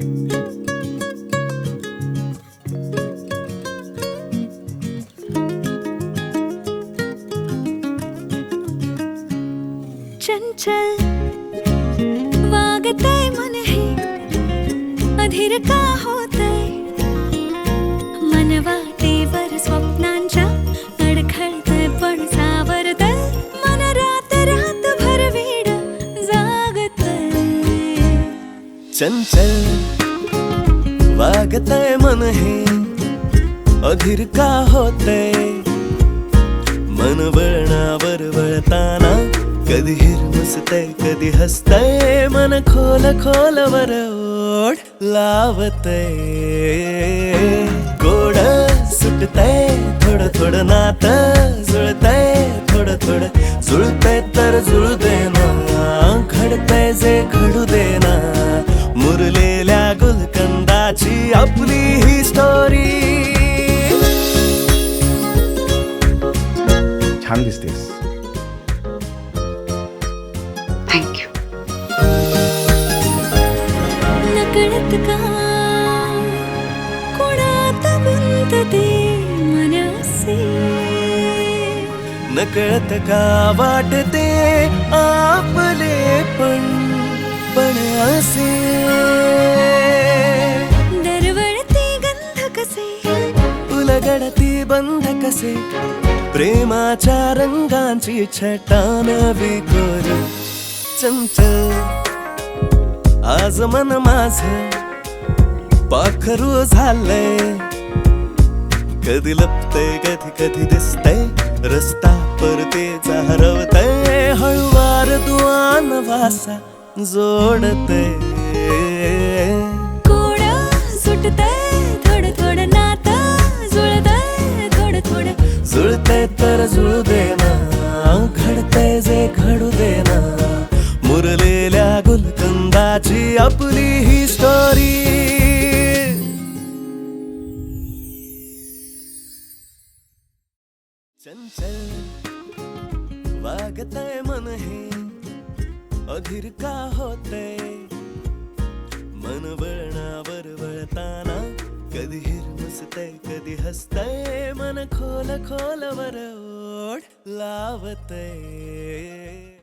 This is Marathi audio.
चंचल वागते मन हे. अधीर का हो चंचल वागतय मन हे अधीर का होते मन वळणावर वळताना कधी हिरमसतय कधी हसतय. मन खोल खोल वर ओढ लावतय. गोड सुटतय थोडं थोडं नात जुळतय थोडं थोडं जुळतय तर जुळू दे ना घडतय जे घडू दे ना. मुरलेल्या गुलकंदाची आपली ही स्टोरी छान दिसतेस. थँक्यू नकळत का? कोणात गुंतते मन असे नकळत का वाटते आपले पण? पण असे. दरवळती गंध कसे? उलगडती बंध कसे? प्रेमाच्या रंगांची छटा नवी करू चंचल आज मन माझ पाखरू झालंय. कधी लपतय कधी कधी दिसतय. रस्ता परतेचा हरवतय. हळुवार दुआन वासा. जोडतय कोड सुटतय थोडं थोडं नातं जुळतय थोडं थोडं. जुळतय तर जुळू दे ना घडतय जे घडू दे ना. मुरलेल्या गुलकंदाची आपली ही स्टोरी चंचल वागतय मन हे. अधीर का होते? मन वळणावर वळताना कधी हिरमसते कधी हसतय मन खोल खोल वर ओढ लावते.